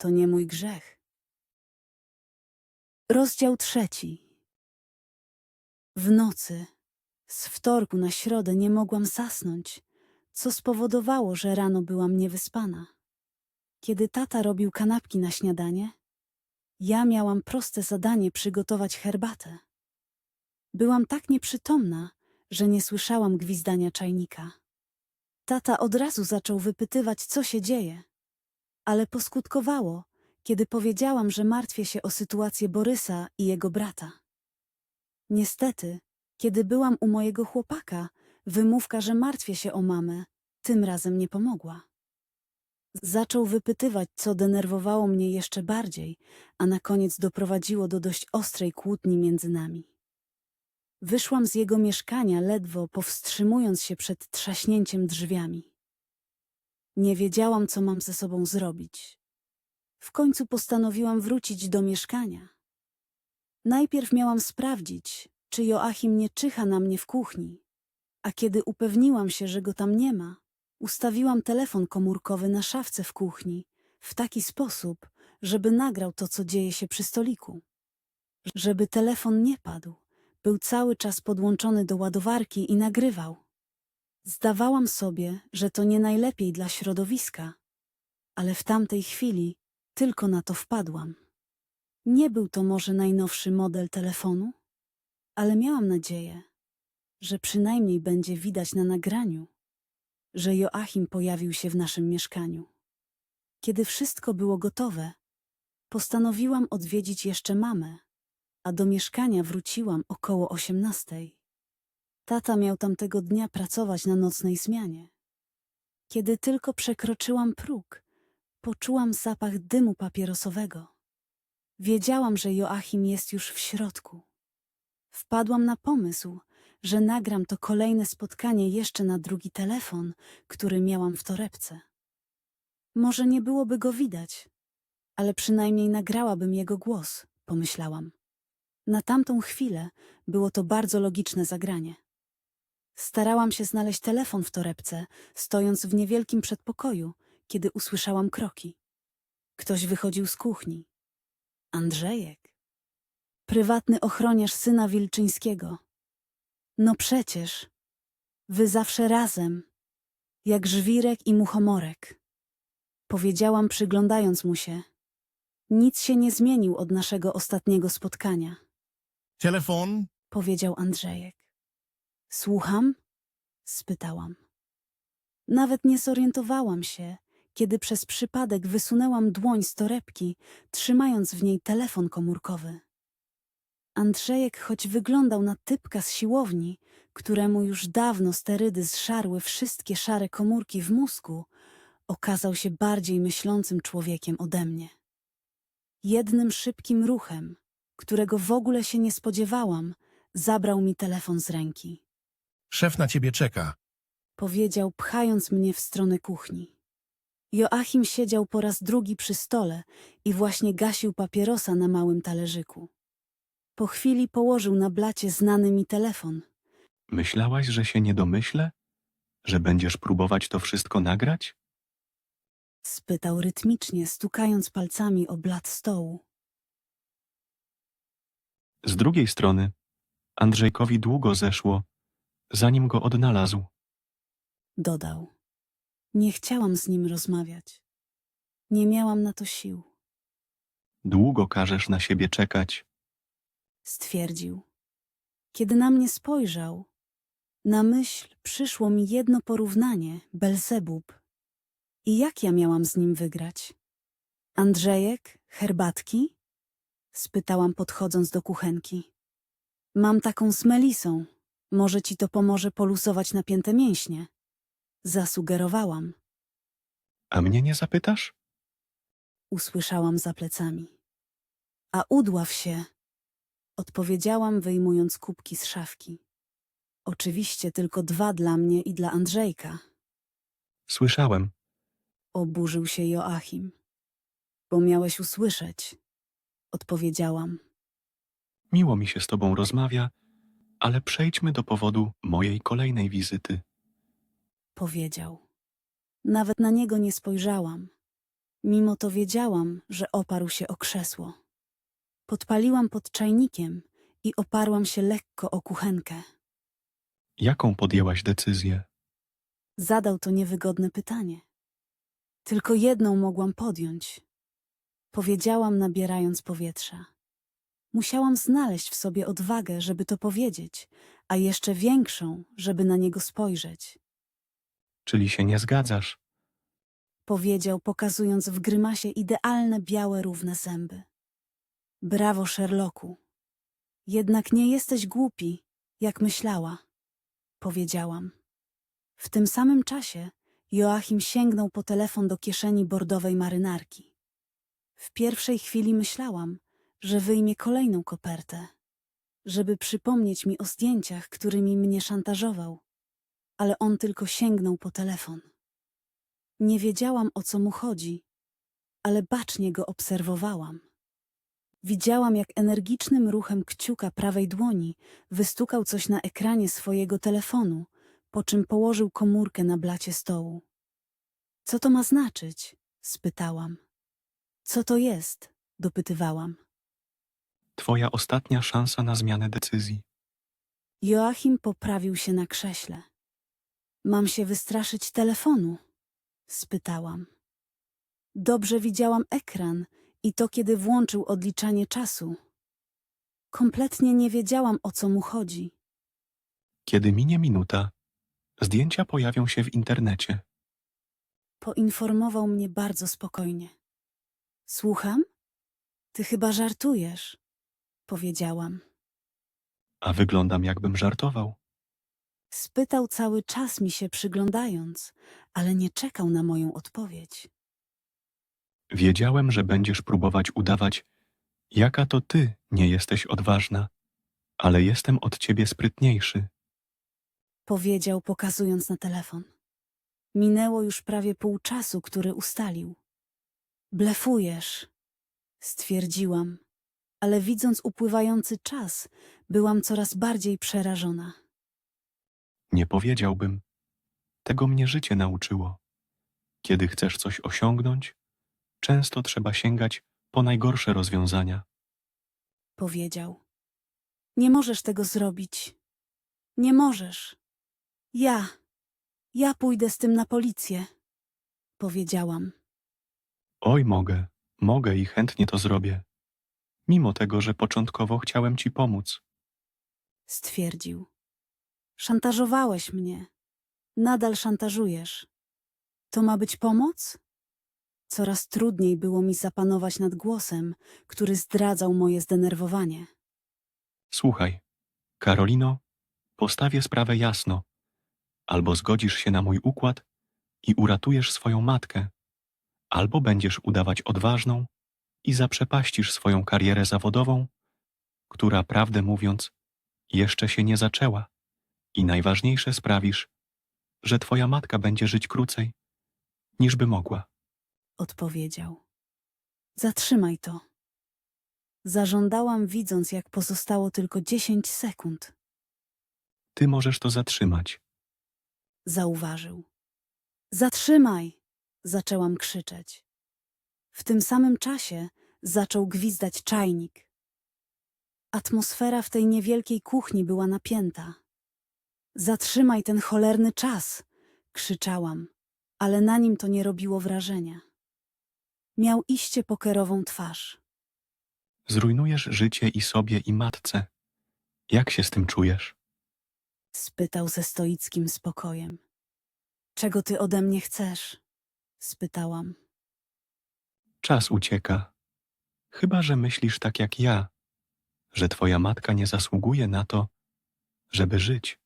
to nie mój grzech. Rozdział trzeci. W nocy, z wtorku na środę nie mogłam zasnąć, co spowodowało, że rano byłam niewyspana. Kiedy tata robił kanapki na śniadanie, ja miałam proste zadanie przygotować herbatę. Byłam tak nieprzytomna, że nie słyszałam gwizdania czajnika. Tata od razu zaczął wypytywać, co się dzieje, ale poskutkowało, kiedy powiedziałam, że martwię się o sytuację Borysa i jego brata. Niestety, kiedy byłam u mojego chłopaka, wymówka, że martwię się o mamę, tym razem nie pomogła. Zaczął wypytywać, co denerwowało mnie jeszcze bardziej, a na koniec doprowadziło do dość ostrej kłótni między nami. Wyszłam z jego mieszkania ledwo powstrzymując się przed trzaśnięciem drzwiami. Nie wiedziałam, co mam ze sobą zrobić. W końcu postanowiłam wrócić do mieszkania. Najpierw miałam sprawdzić, czy Joachim nie czyha na mnie w kuchni, a kiedy upewniłam się, że go tam nie ma, ustawiłam telefon komórkowy na szafce w kuchni w taki sposób, żeby nagrał to, co dzieje się przy stoliku. Żeby telefon nie padł, był cały czas podłączony do ładowarki i nagrywał. Zdawałam sobie, że to nie najlepiej dla środowiska, ale w tamtej chwili tylko na to wpadłam. Nie był to może najnowszy model telefonu, ale miałam nadzieję, że przynajmniej będzie widać na nagraniu, że Joachim pojawił się w naszym mieszkaniu. Kiedy wszystko było gotowe, postanowiłam odwiedzić jeszcze mamę, a do mieszkania wróciłam około osiemnastej. Tata miał tamtego dnia pracować na nocnej zmianie. Kiedy tylko przekroczyłam próg, poczułam zapach dymu papierosowego. Wiedziałam, że Joachim jest już w środku. Wpadłam na pomysł, że nagram to kolejne spotkanie jeszcze na drugi telefon, który miałam w torebce. Może nie byłoby go widać, ale przynajmniej nagrałabym jego głos, pomyślałam. Na tamtą chwilę było to bardzo logiczne zagranie. Starałam się znaleźć telefon w torebce, stojąc w niewielkim przedpokoju, kiedy usłyszałam kroki. Ktoś wychodził z kuchni. Andrzejek. Prywatny ochroniarz syna Wilczyńskiego. No przecież. Wy zawsze razem. Jak żwirek i muchomorek. Powiedziałam przyglądając mu się. Nic się nie zmienił od naszego ostatniego spotkania, Telefon? powiedział Andrzejek. Słucham? spytałam. Nawet nie zorientowałam się, kiedy przez przypadek wysunęłam dłoń z torebki, trzymając w niej telefon komórkowy. Andrzejek, choć wyglądał na typka z siłowni, któremu już dawno sterydy zszarły wszystkie szare komórki w mózgu, okazał się bardziej myślącym człowiekiem ode mnie. Jednym szybkim ruchem, którego w ogóle się nie spodziewałam, zabrał mi telefon z ręki. Szef na ciebie czeka. Powiedział, pchając mnie w stronę kuchni. Joachim siedział po raz drugi przy stole i właśnie gasił papierosa na małym talerzyku. Po chwili położył na blacie znany mi telefon. Myślałaś, że się nie domyślę? Że będziesz próbować to wszystko nagrać? Spytał rytmicznie, stukając palcami o blat stołu. Z drugiej strony, Andrzejkowi długo zeszło, zanim go odnalazł. Dodał. Nie chciałam z nim rozmawiać. Nie miałam na to sił. Długo każesz na siebie czekać. stwierdził. Kiedy na mnie spojrzał, na myśl przyszło mi jedno porównanie Belzebub. I jak ja miałam z nim wygrać? Andrzejek, herbatki? spytałam podchodząc do kuchenki. Mam taką z melisą. Może ci to pomoże polusować napięte mięśnie. Zasugerowałam. A mnie nie zapytasz? usłyszałam za plecami. A udław się, odpowiedziałam, wyjmując kubki z szafki. Oczywiście tylko dwa dla mnie i dla Andrzejka, Słyszałem. oburzył się Joachim. Bo miałeś usłyszeć, odpowiedziałam. Miło mi się z tobą rozmawia, ale przejdźmy do powodu mojej kolejnej wizyty. Powiedział. Nawet na niego nie spojrzałam. Mimo to wiedziałam, że oparł się o krzesło. Podpaliłam pod czajnikiem i oparłam się lekko o kuchenkę. Jaką podjęłaś decyzję? Zadał to niewygodne pytanie. Tylko jedną mogłam podjąć. Powiedziałam, nabierając powietrza. Musiałam znaleźć w sobie odwagę, żeby to powiedzieć, a jeszcze większą, żeby na niego spojrzeć. Czyli się nie zgadzasz? Powiedział, pokazując w grymasie idealne, białe, równe zęby. Brawo, Sherlocku. Jednak nie jesteś głupi, jak myślała, powiedziałam. W tym samym czasie Joachim sięgnął po telefon do kieszeni bordowej marynarki. W pierwszej chwili myślałam, że wyjmie kolejną kopertę, żeby przypomnieć mi o zdjęciach, którymi mnie szantażował, ale on tylko sięgnął po telefon. Nie wiedziałam, o co mu chodzi, ale bacznie go obserwowałam. Widziałam, jak energicznym ruchem kciuka prawej dłoni wystukał coś na ekranie swojego telefonu, po czym położył komórkę na blacie stołu. Co to ma znaczyć? spytałam. Co to jest? dopytywałam. Twoja ostatnia szansa na zmianę decyzji. Joachim poprawił się na krześle. Mam się wystraszyć telefonu? spytałam. Dobrze widziałam ekran i to, kiedy włączył odliczanie czasu. Kompletnie nie wiedziałam, o co mu chodzi. Kiedy minie minuta, zdjęcia pojawią się w internecie. Poinformował mnie bardzo spokojnie. Słucham? Ty chyba żartujesz, powiedziałam. A wyglądam jakbym żartował. Spytał cały czas mi się przyglądając, ale nie czekał na moją odpowiedź. Wiedziałem, że będziesz próbować udawać, jaka to ty nie jesteś odważna, ale jestem od ciebie sprytniejszy. Powiedział, pokazując na telefon. Minęło już prawie pół czasu, który ustalił. Blefujesz, stwierdziłam, ale widząc upływający czas, byłam coraz bardziej przerażona. Nie powiedziałbym. Tego mnie życie nauczyło. Kiedy chcesz coś osiągnąć, często trzeba sięgać po najgorsze rozwiązania. Powiedział. Nie możesz tego zrobić. Nie możesz. Ja, ja pójdę z tym na policję, powiedziałam. Oj, mogę, mogę i chętnie to zrobię. Mimo tego, że początkowo chciałem ci pomóc. stwierdził. Szantażowałeś mnie. Nadal szantażujesz. To ma być pomoc? Coraz trudniej było mi zapanować nad głosem, który zdradzał moje zdenerwowanie. Słuchaj, Karolino, postawię sprawę jasno. Albo zgodzisz się na mój układ i uratujesz swoją matkę, albo będziesz udawać odważną i zaprzepaścisz swoją karierę zawodową, która, prawdę mówiąc, jeszcze się nie zaczęła. I najważniejsze sprawisz, że twoja matka będzie żyć krócej, niż by mogła. Odpowiedział. Zatrzymaj to. Zażądałam, widząc, jak pozostało tylko dziesięć sekund. Ty możesz to zatrzymać. Zauważył. Zatrzymaj! Zaczęłam krzyczeć. W tym samym czasie zaczął gwizdać czajnik. Atmosfera w tej niewielkiej kuchni była napięta. Zatrzymaj ten cholerny czas! krzyczałam, ale na nim to nie robiło wrażenia. Miał iście pokerową twarz. Zrujnujesz życie i sobie, i matce. Jak się z tym czujesz? spytał ze stoickim spokojem. Czego ty ode mnie chcesz? spytałam. Czas ucieka. Chyba, że myślisz tak jak ja, że twoja matka nie zasługuje na to, żeby żyć.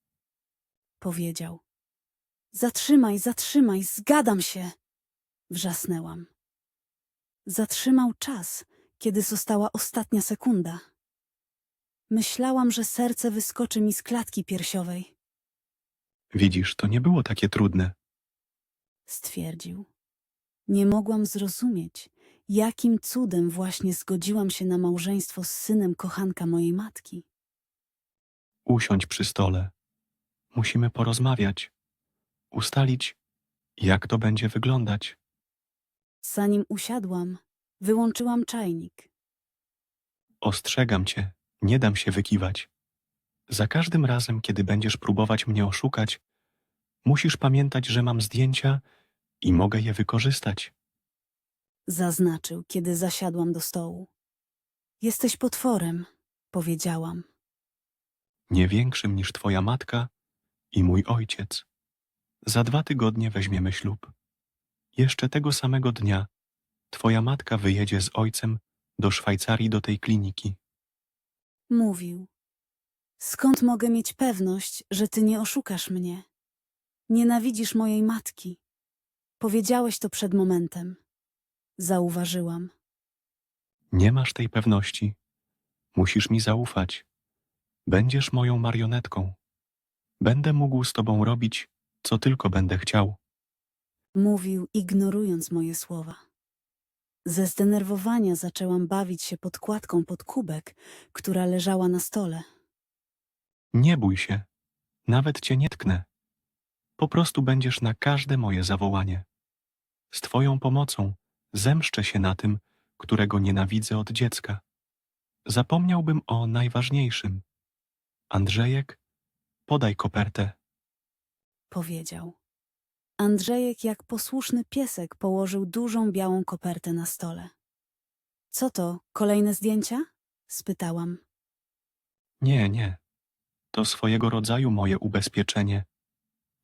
powiedział. Zatrzymaj, zatrzymaj, zgadam się! Wrzasnęłam. Zatrzymał czas, kiedy została ostatnia sekunda. Myślałam, że serce wyskoczy mi z klatki piersiowej, Widzisz, to nie było takie trudne. stwierdził. Nie mogłam zrozumieć, jakim cudem właśnie zgodziłam się na małżeństwo z synem kochanka mojej matki. Usiądź przy stole. Musimy porozmawiać. Ustalić, jak to będzie wyglądać. Zanim usiadłam, wyłączyłam czajnik. Ostrzegam cię, nie dam się wykiwać. Za każdym razem, kiedy będziesz próbować mnie oszukać, musisz pamiętać, że mam zdjęcia i mogę je wykorzystać. Zaznaczył, kiedy zasiadłam do stołu. Jesteś potworem, powiedziałam. Nie większym niż twoja matka i mój ojciec. Za dwa tygodnie weźmiemy ślub. Jeszcze tego samego dnia twoja matka wyjedzie z ojcem do Szwajcarii do tej kliniki. Mówił. Skąd mogę mieć pewność, że ty nie oszukasz mnie? Nienawidzisz mojej matki. Powiedziałeś to przed momentem. Zauważyłam. Nie masz tej pewności. Musisz mi zaufać. Będziesz moją marionetką. Będę mógł z tobą robić, co tylko będę chciał. Mówił, ignorując moje słowa. Ze zdenerwowania zaczęłam bawić się podkładką pod kubek, która leżała na stole. Nie bój się. Nawet cię nie tknę. Po prostu będziesz na każde moje zawołanie. Z twoją pomocą zemszczę się na tym, którego nienawidzę od dziecka. Zapomniałbym o najważniejszym. Andrzejek, podaj kopertę. Powiedział. Andrzejek, jak posłuszny piesek, położył dużą białą kopertę na stole. Co to, kolejne zdjęcia? spytałam. Nie, nie. To swojego rodzaju moje ubezpieczenie.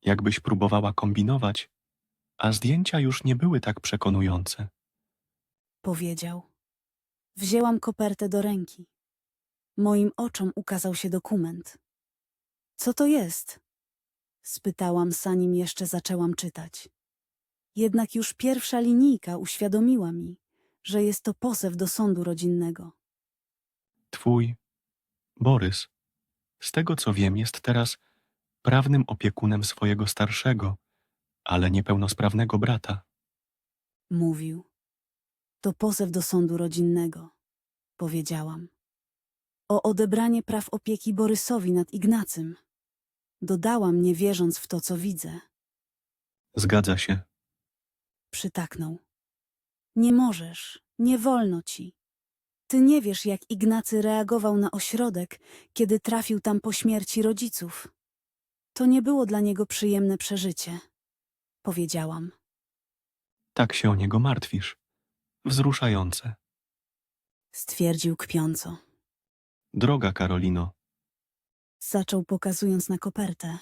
Jakbyś próbowała kombinować, a zdjęcia już nie były tak przekonujące. Powiedział. Wzięłam kopertę do ręki. Moim oczom ukazał się dokument. Co to jest? spytałam, zanim jeszcze zaczęłam czytać. Jednak już pierwsza linijka uświadomiła mi, że jest to pozew do sądu rodzinnego. Twój Borys, z tego co wiem, jest teraz prawnym opiekunem swojego starszego, ale niepełnosprawnego brata. Mówił. To pozew do sądu rodzinnego, powiedziałam. O odebranie praw opieki Borysowi nad Ignacym. Dodałam, nie wierząc w to, co widzę. Zgadza się. Przytaknął. Nie możesz, nie wolno ci. Ty nie wiesz, jak Ignacy reagował na ośrodek, kiedy trafił tam po śmierci rodziców. To nie było dla niego przyjemne przeżycie, powiedziałam. Tak się o niego martwisz. Wzruszające. Stwierdził kpiąco. Droga Karolino, Zaczął pokazując na kopertę.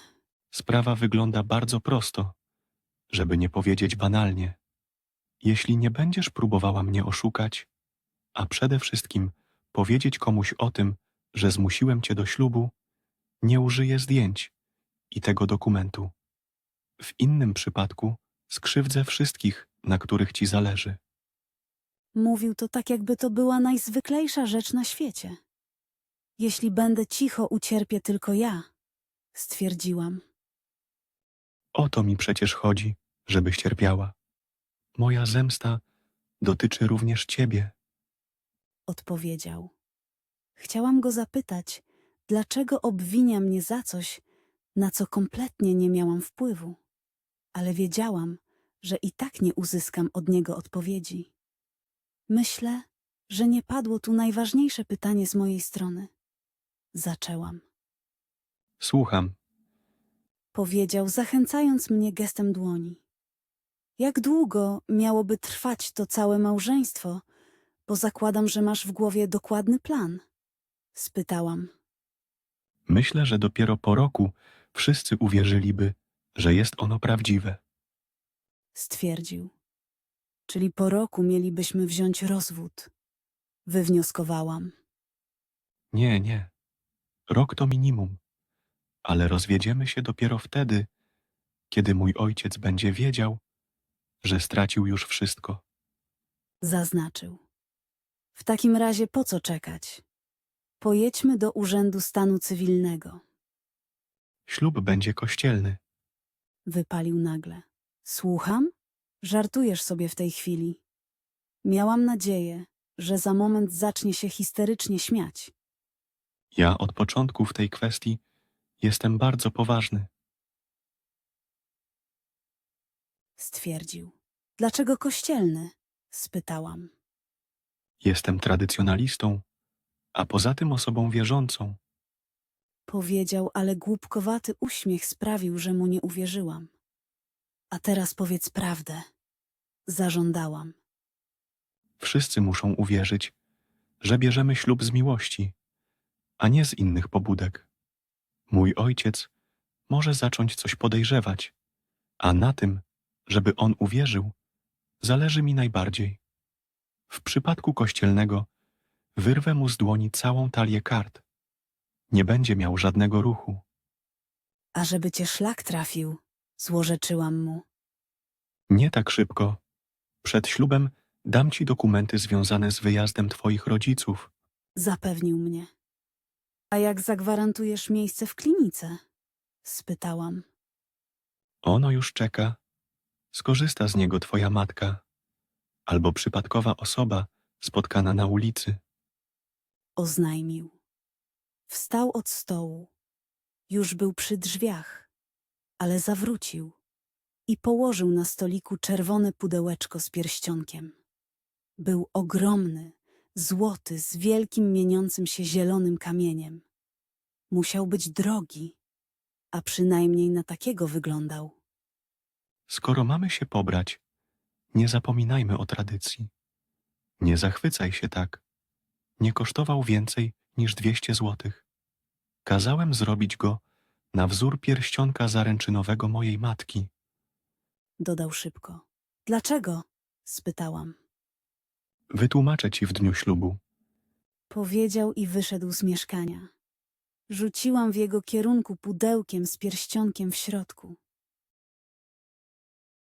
sprawa wygląda bardzo prosto, żeby nie powiedzieć banalnie. Jeśli nie będziesz próbowała mnie oszukać, a przede wszystkim powiedzieć komuś o tym, że zmusiłem cię do ślubu, nie użyję zdjęć i tego dokumentu. W innym przypadku skrzywdzę wszystkich, na których ci zależy. Mówił to tak, jakby to była najzwyklejsza rzecz na świecie. Jeśli będę cicho, ucierpię tylko ja, stwierdziłam. O to mi przecież chodzi, żebyś cierpiała. Moja zemsta dotyczy również ciebie. Odpowiedział. Chciałam go zapytać, dlaczego obwinia mnie za coś, na co kompletnie nie miałam wpływu, ale wiedziałam, że i tak nie uzyskam od niego odpowiedzi. Myślę, że nie padło tu najważniejsze pytanie z mojej strony. Zaczęłam. Słucham. powiedział, zachęcając mnie gestem dłoni. Jak długo miałoby trwać to całe małżeństwo, bo zakładam, że masz w głowie dokładny plan? spytałam. Myślę, że dopiero po roku wszyscy uwierzyliby, że jest ono prawdziwe. Stwierdził. Czyli po roku mielibyśmy wziąć rozwód. Wywnioskowałam. Nie, nie. Rok to minimum. Ale rozwiedziemy się dopiero wtedy, kiedy mój ojciec będzie wiedział, że stracił już wszystko. Zaznaczył. W takim razie po co czekać? Pojedźmy do Urzędu Stanu Cywilnego. Ślub będzie kościelny. Wypalił nagle. Słucham? Żartujesz sobie w tej chwili. Miałam nadzieję, że za moment zacznie się histerycznie śmiać. Ja od początku w tej kwestii jestem bardzo poważny. Stwierdził. Dlaczego kościelny? spytałam. Jestem tradycjonalistą, a poza tym osobą wierzącą. Powiedział, ale głupkowaty uśmiech sprawił, że mu nie uwierzyłam. A teraz powiedz prawdę. Zażądałam. Wszyscy muszą uwierzyć, że bierzemy ślub z miłości, a nie z innych pobudek. Mój ojciec może zacząć coś podejrzewać, a na tym, żeby on uwierzył, zależy mi najbardziej. W przypadku kościelnego wyrwę mu z dłoni całą talię kart. Nie będzie miał żadnego ruchu. A żeby cię szlak trafił, złorzeczyłam mu. Nie tak szybko. Przed ślubem dam ci dokumenty związane z wyjazdem twoich rodziców. Zapewnił mnie. A jak zagwarantujesz miejsce w klinice? Spytałam. Ono już czeka. Skorzysta z niego twoja matka albo przypadkowa osoba spotkana na ulicy. Oznajmił. Wstał od stołu. Już był przy drzwiach, ale zawrócił i położył na stoliku czerwone pudełeczko z pierścionkiem. Był ogromny, złoty, z wielkim mieniącym się zielonym kamieniem. Musiał być drogi, a przynajmniej na takiego wyglądał. Skoro mamy się pobrać, nie zapominajmy o tradycji. Nie zachwycaj się tak. Nie kosztował więcej niż 200 złotych. Kazałem zrobić go na wzór pierścionka zaręczynowego mojej matki. Dodał szybko. Dlaczego? spytałam. Wytłumaczę ci w dniu ślubu. Powiedział i wyszedł z mieszkania. Rzuciłam w jego kierunku pudełkiem z pierścionkiem w środku.